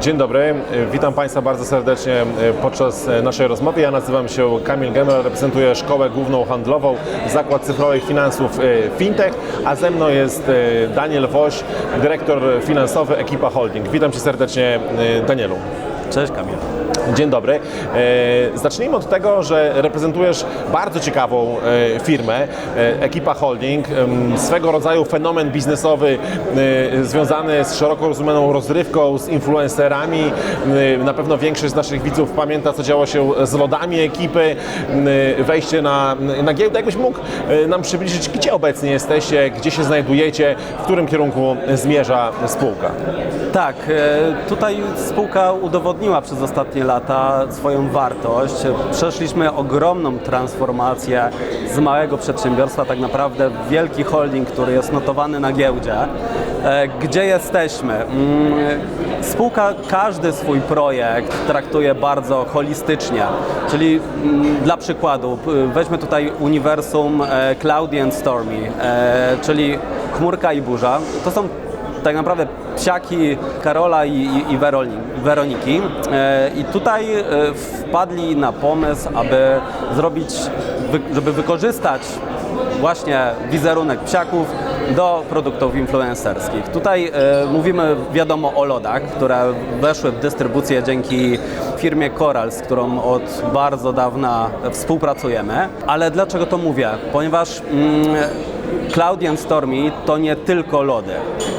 Dzień dobry, witam Państwa bardzo serdecznie podczas naszej rozmowy. Ja nazywam się Kamil Gemel, reprezentuję Szkołę Główną Handlową, Zakład Cyfrowych Finansów e, Fintech, a ze mną jest e, Daniel Woś, dyrektor finansowy Ekipa Holding. Witam Cię serdecznie, e, Danielu. Cześć Kamil. Dzień dobry. E, Zacznijmy od tego, że reprezentujesz bardzo ciekawą e, firmę, e, Ekipa Holding, swego rodzaju fenomen biznesowy związany z szeroko rozumianą rozrywką, z influencerami. Na pewno większość z naszych widzów pamięta, co działo się z lodami ekipy, wejście na, na giełdę. Jakbyś mógł nam przybliżyć, gdzie obecnie jesteście, gdzie się znajdujecie, w którym kierunku zmierza spółka? Tak, tutaj spółka udowodniła przez ostatnie lata swoją wartość. Przeszliśmy ogromną transformację z małego przedsiębiorstwa, tak naprawdę w wielki holding, który jest notowany na giełdzie. E, Gdzie jesteśmy? Mm, Spółka każdy swój projekt traktuje bardzo holistycznie, czyli mm, dla przykładu weźmy tutaj uniwersum e, Cloudy and Stormy, e, czyli chmurka i burza. To są tak naprawdę psiaki Karola i, i, i Weroni- Weroniki. E, I tutaj e, wpadli na pomysł, aby zrobić, żeby wykorzystać właśnie wizerunek psiaków do produktów influencerskich. Tutaj e, mówimy wiadomo o lodach, które weszły w dystrybucję dzięki firmie Coral, z którą od bardzo dawna współpracujemy. Ale dlaczego to mówię? Ponieważ mm, Cloudy and Stormy to nie tylko lody.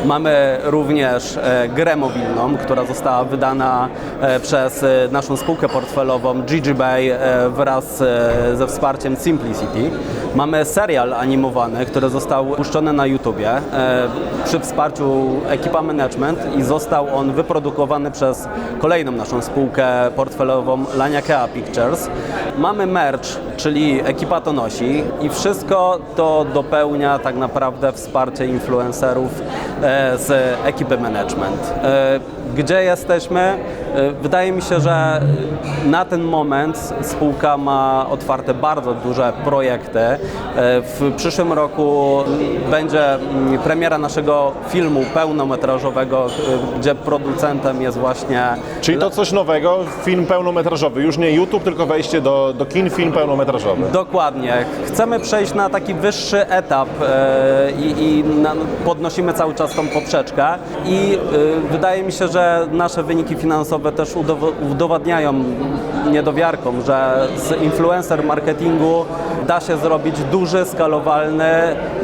Mamy również e, grę mobilną, która została wydana e, przez e, naszą spółkę portfelową GGBay wraz ze wsparciem Simplicity. Mamy serial animowany, który został puszczony na YouTubie przy wsparciu Ekipa Management i został on wyprodukowany przez kolejną naszą spółkę portfelową Laniakea Pictures. Mamy merch, czyli Ekipa to nosi i wszystko to dopełnia tak naprawdę wsparcie influencerów e, z ekipy management. Gdzie jesteśmy? E, Wydaje mi się, że na ten moment spółka ma otwarte bardzo duże projekty. E, W przyszłym roku będzie mm, premiera naszego filmu pełnometrażowego, e, gdzie producentem jest właśnie Czyli to coś nowego, film pełnometrażowy, już nie YouTube, tylko wejście do, do kin, film pełnometrażowy. Dokładnie. Chcemy przejść na taki wyższy etap i, i podnosimy cały czas tą poprzeczkę i wydaje mi się, że nasze wyniki finansowe też udow- udowadniają niedowiarkom, że z influencer marketingu da się zrobić duży, skalowalny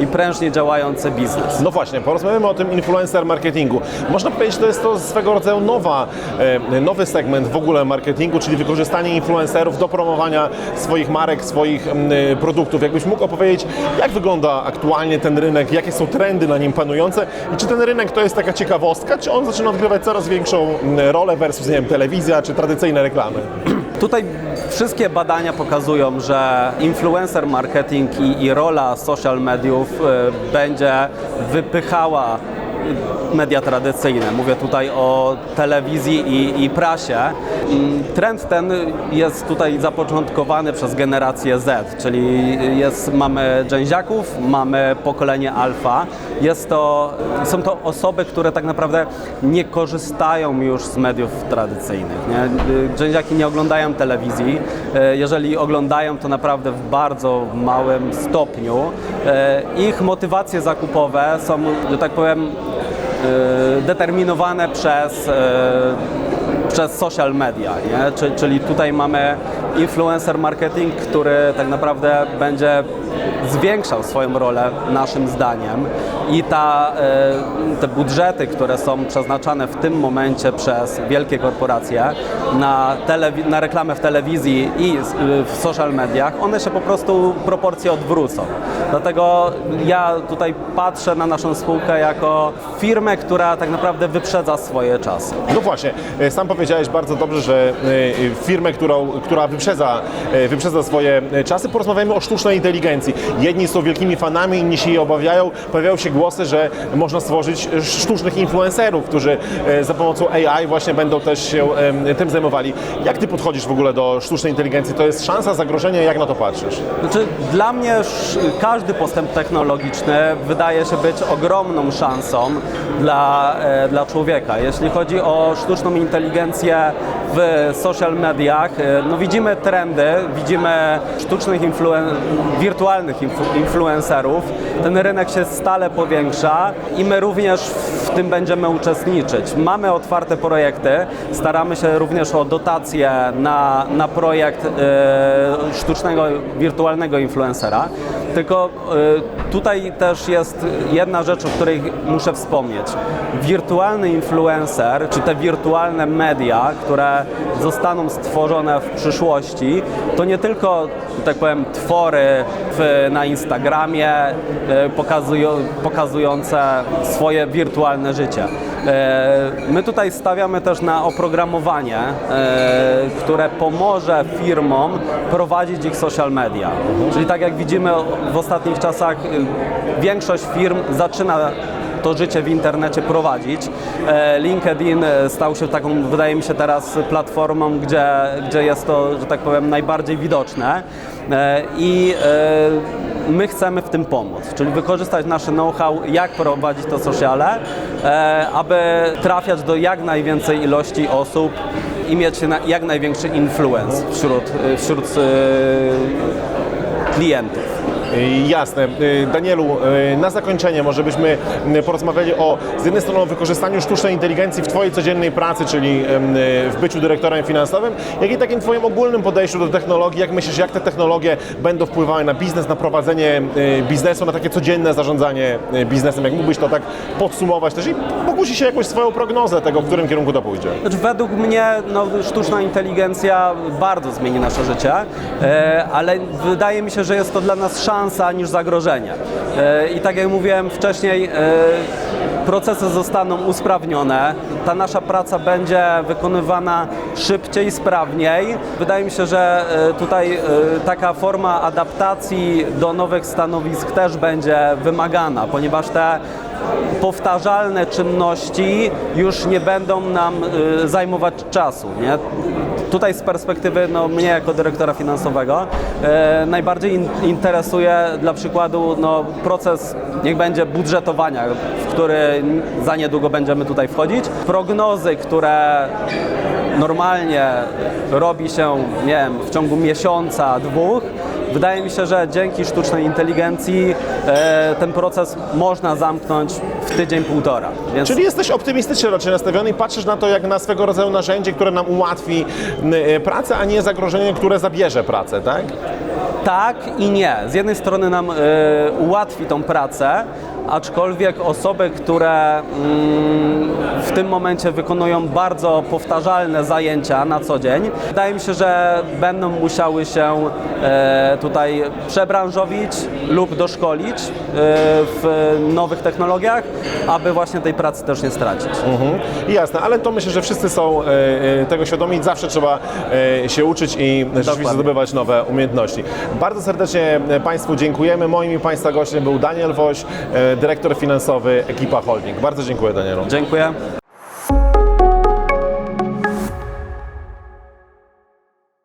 i prężnie działający biznes. No właśnie, porozmawiamy o tym influencer marketingu. Można powiedzieć, że to jest to swego rodzaju nowa, e, nowy segment w ogóle marketingu, czyli wykorzystanie influencerów do promowania swoich marek, swoich m, e, produktów. Jakbyś mógł opowiedzieć, jak wygląda aktualnie ten rynek, jakie są trendy na nim panujące i czy ten rynek to jest taka ciekawostka, czy on zaczyna odgrywać coraz większą m, rolę versus, nie wiem, telewizja czy tradycyjne reklamy? Tutaj wszystkie badania pokazują, że influencer marketing i, i rola social mediów y, będzie wypychała media tradycyjne. Mówię tutaj o telewizji i, i prasie. Mm, Trend ten jest tutaj zapoczątkowany przez generację Z, czyli jest, mamy dżęziaków, mamy pokolenie alfa. Jest to, są to osoby, które tak naprawdę nie korzystają już z mediów tradycyjnych. Nie? Dżęziaki nie oglądają telewizji. E, Jeżeli oglądają, to naprawdę w bardzo małym stopniu. E, Ich motywacje zakupowe są, że tak powiem, determinowane przez, e, przez social media, nie? Czy- czyli tutaj mamy influencer marketing, który tak naprawdę będzie zwiększał swoją rolę naszym zdaniem i ta, e, te budżety, które są przeznaczane w tym momencie przez wielkie korporacje na, telewi- na reklamę w telewizji i s- w social mediach, one się po prostu proporcje odwrócą. Dlatego ja tutaj patrzę na naszą spółkę jako firmę, która tak naprawdę wyprzedza swoje czasy. No właśnie, e, sam powiedziałeś bardzo dobrze, że e, firmę, którą, która wyprzedza, e, wyprzedza swoje e, czasy, porozmawiamy o sztucznej inteligencji. Jedni są wielkimi fanami, inni się jej obawiają. Pojawiają się głosy, że można stworzyć sztucznych influencerów, którzy e, za pomocą AI właśnie będą też się tym zajmowali. Jak ty podchodzisz w ogóle do sztucznej inteligencji? To jest szansa, zagrożenie, jak na to patrzysz? Znaczy, dla mnie każdy postęp technologiczny wydaje się być ogromną szansą, dla, e, dla człowieka. Jeśli chodzi o sztuczną inteligencję w social mediach, e, no widzimy trendy, widzimy sztucznych influen- wirtualnych infu- influencerów. Ten rynek się stale powiększa i my również w tym będziemy uczestniczyć. Mamy otwarte projekty, staramy się również o dotacje na, na projekt e, sztucznego, wirtualnego influencera. Tylko e, tutaj też jest jedna rzecz, o której muszę wspomnieć. Wirtualny influencer, czy te wirtualne media, które zostaną stworzone w przyszłości, to nie tylko, tak powiem, twory w, na Instagramie e, pokazują, pokazujące swoje wirtualne życie. E, My tutaj stawiamy też na oprogramowanie, e, które pomoże firmom prowadzić ich social media. Czyli tak jak widzimy w ostatnich czasach, y, większość firm zaczyna to życie w internecie prowadzić. E, LinkedIn e, stał się taką, wydaje mi się teraz, platformą, gdzie, gdzie jest to, że tak powiem, najbardziej widoczne. E, I e, my chcemy w tym pomóc, czyli wykorzystać nasze know-how, jak prowadzić to sociale, e, aby trafiać do jak najwięcej ilości osób i mieć jak największy influence wśród, wśród e, klientów. Y, Jasne. Y, Danielu, y, na zakończenie może byśmy porozmawiali o z jednej strony o wykorzystaniu sztucznej inteligencji w Twojej codziennej pracy, czyli w byciu dyrektorem finansowym, jak i takim Twoim ogólnym podejściu do technologii. Jak myślisz, jak te technologie będą wpływały na biznes, na prowadzenie biznesu, na takie codzienne zarządzanie biznesem? Jak mógłbyś to tak podsumować też i pokusi się jakąś swoją prognozę tego, w którym kierunku to pójdzie? Znaczy, według mnie no, sztuczna inteligencja bardzo zmieni nasze życie, e, ale wydaje mi się, że jest to dla nas szansa niż zagrożenie. E, I tak jak mówiłem wcześniej, e, procesy zostaną usprawnione, ta nasza praca będzie wykonywana szybciej, sprawniej. Wydaje mi się, że e, tutaj taka forma adaptacji do nowych stanowisk też będzie wymagana, ponieważ te powtarzalne czynności już nie będą nam y, zajmować czasu. Nie? Tutaj z perspektywy no, mnie jako dyrektora finansowego e, najbardziej in, interesuje dla przykładu no, proces, niech będzie budżetowania, w który za niedługo będziemy tutaj wchodzić. Prognozy, które normalnie robi się, nie wiem, w ciągu miesiąca, dwóch, Wydaje mi się, że dzięki sztucznej inteligencji ten proces można zamknąć w tydzień, półtora. Więc Czyli jesteś optymistycznie raczej nastawiony i patrzysz na to jak na swego rodzaju narzędzie, które nam ułatwi y, pracę, a nie zagrożenie, które zabierze pracę, tak? tak i nie. Z jednej strony nam e, ułatwi tą pracę, aczkolwiek osoby, które mm, w tym momencie wykonują bardzo powtarzalne zajęcia na co dzień, wydaje mi się, że będą musiały się e, tutaj przebranżowić lub doszkolić e, w nowych technologiach, aby właśnie tej pracy też nie stracić. Mhm. Jasne, ale to myślę, że wszyscy są e, tego świadomi. Zawsze trzeba się uczyć i rzeczywiście Dokładnie. zdobywać nowe umiejętności. Bardzo serdecznie Państwu dziękujemy. Moim i Państwa gościem był Daniel Woś, dyrektor finansowy Ekipa Holding. Bardzo dziękuję Danielu. Dziękuję.